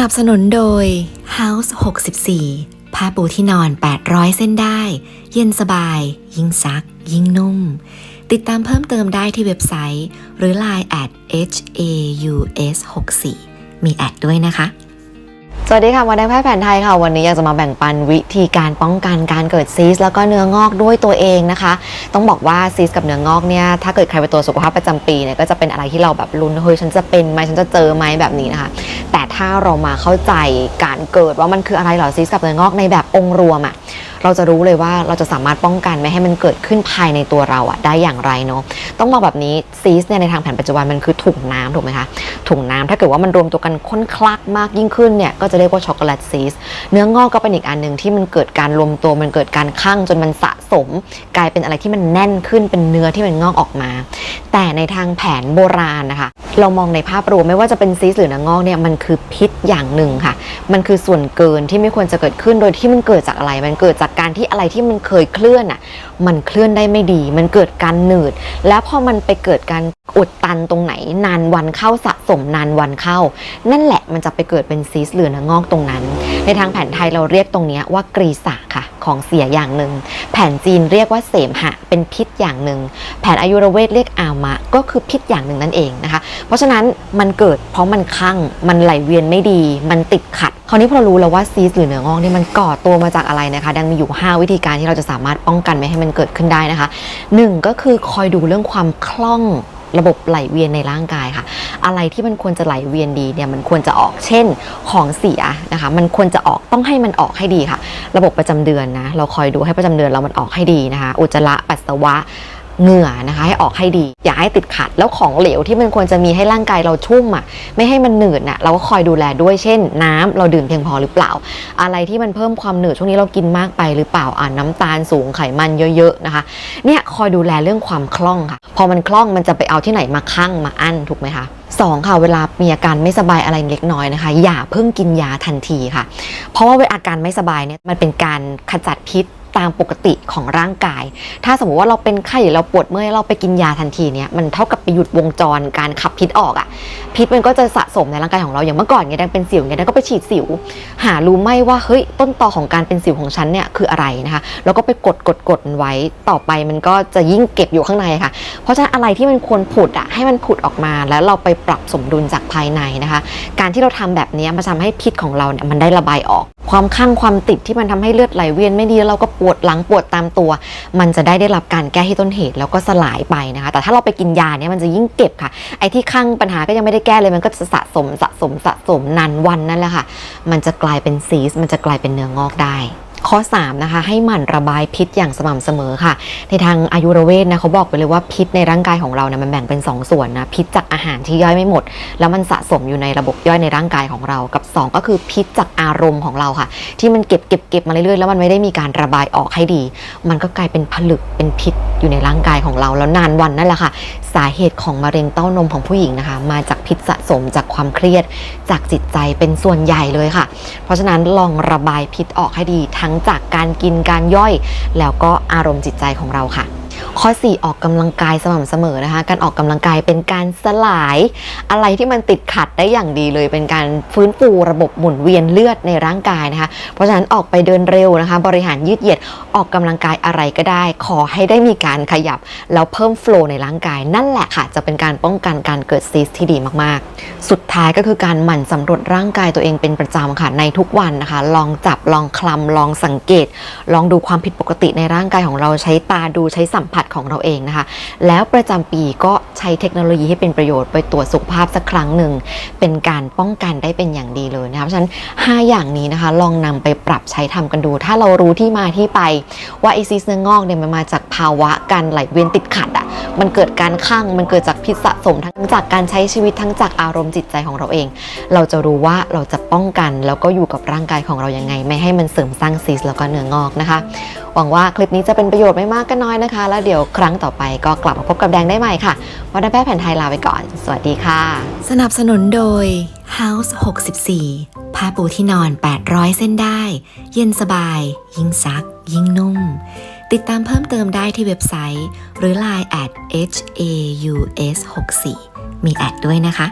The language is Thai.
นับสนุนโดย House 64 ผ้าปูที่นอน 800 เส้นได้ เย็นสบาย ยิ่งซัก ยิ่งนุ่ม ติดตามเพิ่มเติมได้ที่เว็บไซต์ หรือ Line at haus 64มีแอดด้วยนะคะ สวัสดีค่ะวันแดงแพทย์แผนไทยค่ะ วันนี้อยากจะมาแบ่งปันวิธีการป้องกันการเกิดซีสต์แล้วก็เนื้องอกด้วยตัวเองนะคะ ต้องบอกว่าซีสต์กับเนื้องอกเนี่ยถ้าเกิดใครเป็นตัวสุขภาพประจำปีเนี่ยก็จะเป็นอะไรที่เราแบบลุ้นเฮ้ยฉันจะเป็นไหมฉันจะเจอไหมแบบนี้นะคะ แต่ถ้าเรามาเข้าใจการเกิดว่ามันคืออะไรหรอซิสกับเนื้องอกในแบบองค์รวมอะ เราจะรู้เลยว่าเราจะสามารถป้องกันไม่ให้มันเกิดขึ้นภายในตัวเราอะได้อย่างไรเนาะต้องบอกแบบนี้ซีสเนี่ยในทางแผนปัจจุบันมันคือถุงน้ำถูกไหมคะถุงน้ำถ้าเกิดว่ามันรวมตัวกันข้นคลักมากยิ่งขึ้นเนี่ยก็จะเรียกว่าช็อกโกแลตซีสเนื้องอกก็เป็นอีกอันหนึ่งที่มันเกิดการรวมตัวมันเกิดการคั่งจนมันสะสม กลายเป็นอะไรที่มันแน่นขึ้นเป็นเนื้อที่มันงอกออกมา แต่ในทางแผนโบราณนะคะเรามองในภาพรวมไม่ว่าจะเป็นซีสหรือเนื้องอกเนี่ยมันคือพิษอย่างหนึ่งค่ะ มันคือส่วนเกินที่ไม่ควรจะเกิดขึ้นโดยที่มันเกิดจากอะไร มันเกิดจากการที่อะไรที่มันเคยเคลื่อนอะมันเคลื่อนได้ไม่ดี มันเกิดการหนืด แล้วพอมันไปเกิดการอุดตันตรงไหน นานวันเข้าสะสมนานวันเข้า นั่นแหละมันจะไปเกิดเป็นซีสหรือเนื้องอกตรงนั้น ในทางแผนไทยเราเรียกตรงนี้ว่ากรีสะค่ะ ของเสียอย่างหนึ่ง แผนจีนเรียกว่าเสมหะ เป็นพิษอย่างหนึ่ง แผนอายุรเวทเรียกอามะ ก็คือพิษอย่างหนึ่งนั่นเองนะคะ เพราะฉะนั้นมันเกิดเพราะมันคลั่ง มันไหลเวียนไม่ดี มันติดขัด คราวนี้พอเรารู้แล้วว่าซีสต์หรือเนื้องอกนี่มันก่อตัวมาจากอะไรนะคะ ดังมีอยู่ 5 วิธีการที่เราจะสามารถป้องกันไม่ให้มันเกิดขึ้นได้นะคะ 1 ก็คือคอยดูเรื่องความคล่อง ระบบไหลเวียนในร่างกายค่ะ อะไรที่มันควรจะไหลเวียนดีเนี่ยมันควรจะออกเช่นของเสียนะคะ มันควรจะออกต้องให้มันออกให้ดีค่ะ ระบบประจำเดือนนะเราคอยดูให้ประจำเดือนเรามันออกให้ดีนะคะ อุจจาระปัสสาวะ เหงื่อนะคะให้ออกให้ดี อย่าให้ติดขัด แล้วของเหลวที่มันควรจะมีให้ร่างกายเราชุ่มอะไม่ให้มันหนืดน่ะเราก็คอยดูแลด้วยเช่น น้ำเราดื่มเพียงพอหรือเปล่า อะไรที่มันเพิ่มความหนืดช่วงนี้เรากินมากไปหรือเปล่าอ่าน้ำตาลสูงไขมันเยอะๆนะคะเนี่ยคอยดูแลเรื่องความคล่องค่ะ พอมันคล่องมันจะไปเอาที่ไหนมาคั่งมาอั้นถูกไหมคะสองค่ะเวลามีอาการไม่สบายอะไรเล็กน้อยนะคะ อย่าเพิ่งกินยาทันทีค่ะ เพราะว่าเวลาอาการไม่สบายเนี่ยมันเป็นการขจัดพิษ ตามปกติของร่างกาย ถ้าสมมติว่าเราเป็นไข้หรือเราปวดเมื่อยเราไปกินยาทันทีเนี่ยมันเท่ากับไปหยุดวงจรการขับพิษออกอะพิษมันก็จะสะสมในร่างกายของเราอย่างเมื่อก่อนเนี่ยดังเป็นสิวเนี่ยดังก็ไปฉีดสิว หารู้ไหมว่าเฮ้ยต้นตอของการเป็นสิวของฉันเนี่ยคืออะไรนะคะแล้วก็ไปกดกดกดมันไว้ต่อไปมันก็จะยิ่งเก็บอยู่ข้างในค่ะ เพราะฉะนั้นอะไรที่มันควรผุดอะให้มันผุดออกมาแล้วเราไปปรับสมดุลจากภายในนะคะ การที่เราทำแบบนี้มันทำให้พิษของเราเนี่ยมันได้ระบายออก ความข้างความติดที่มันทำให้เลือดไหลเวียนไม่ดีแล้วเราก็ปวดหลังปวดตามตัว มันจะได้ได้รับการแก้ที่ต้นเหตุแล้วก็สลายไปนะคะ แต่ถ้าเราไปกินยาเนี่ยมันจะยิ่งเก็บค่ะ ไอ้ที่ข้างปัญหาก็ยังไม่ได้แก้เลยมันก็จะสะสมสะสมสะสมนานวันนั่นแหละค่ะ มันจะกลายเป็นซีส์มันจะกลายเป็นเนื้องอกได้ ข้อ 3 นะคะ ให้หมั่นระบายพิษอย่างสม่ำเสมอค่ะ ในทางอายุรเวทนะเขาบอกไปเลยว่าพิษในร่างกายของเราเนี่ยมันแบ่งเป็น 2 ส่วนนะ พิษจากอาหารที่ย่อยไม่หมด แล้วมันสะสมอยู่ในระบบย่อยในร่างกายของเรา กับ 2 ก็คือพิษจากอารมณ์ของเราค่ะ ที่มันเก็บเก็บเก็บมาเรื่อยๆแล้วมันไม่ได้มีการระบายออกให้ดี มันก็กลายเป็นผลึกเป็นพิษอยู่ในร่างกายของเราแล้วนานวันนั่นแหละค่ะ สาเหตุของมะเร็งเต้านมของผู้หญิงนะคะ มาจากพิษสะสมจากความเครียด จากจิตใจเป็นส่วนใหญ่เลยค่ะ เพราะฉะนั้นลองระบายพิษออกให้ดีทั้งจากการกินการย่อย แล้วก็อารมณ์จิตใจของเราค่ะ ข้อ 4 ออกกำลังกายสม่ำเสมอนะคะ การออกกำลังกายเป็นการสลาย อะไรที่มันติดขัดได้อย่างดีเลย เป็นการฟื้นฟูระบบหมุนเวียนเลือดในร่างกายนะคะ เพราะฉะนั้นออกไปเดินเร็วนะคะ บริหารยืดเหยียดออกกำลังกายอะไรก็ได้ ขอให้ได้มีการขยับ แล้วเพิ่มโฟล์ในร่างกาย นั่นแหละค่ะ จะเป็นการป้องกันการเกิดซีสต์ที่ดีมากๆ สุดท้ายก็คือการหมั่นสำรวจร่างกายตัวเองเป็นประจำค่ะในทุกวันนะคะ ลองจับลองคลำลองสังเกต ลองดูความผิดปกติในร่างกายของเราใช้ตาดูใช้สัมผัสของเราเองนะคะ แล้วประจำปีก็ใช้เทคโนโลยีให้เป็นประโยชน์ไปตรวจสุขภาพสักครั้งหนึ่ง เป็นการป้องกันได้เป็นอย่างดีเลยนะคะเพราะฉะนั้น 5 อย่างนี้นะคะ ลองนำไปปรับใช้ทำกันดู ถ้าเรารู้ที่มาที่ไปว่าไอซิสเนื้องอกเนี่ยมันมาจากภาวะการไหลเวียนติดขัดอะ่ะ มันเกิดการข้างมันเกิดจากพิษสะสมทั้งจากการใช้ชีวิตทั้งจากอารมณ์จิตใจของเราเอง เราจะรู้ว่าเราจะป้องกันแล้วก็อยู่กับร่างกายของเรายังไง ไม่ให้มันเสริมสร้างซีสแล้วก็เนื้องอกนะคะ หวังว่าคลิปนี้จะเป็นประโยชน์ไม่มากก็น้อยนะคะ แล้วเดี๋ยวครั้งต่อไปก็กลับมาพบกับแดงได้ใหม่ค่ะวันแพทย์แผนไทยลาไปก่อน สวัสดีค่ะ สนับสนุนโดย House 64 ผ้าปูที่นอน 800 เส้นได้ เย็นสบาย ยิ่งซัก ยิ่งนุ่ม ติดตามเพิ่มเติมได้ที่เว็บไซต์ หรือ Line at haus 64 มีแอดด้วยนะคะ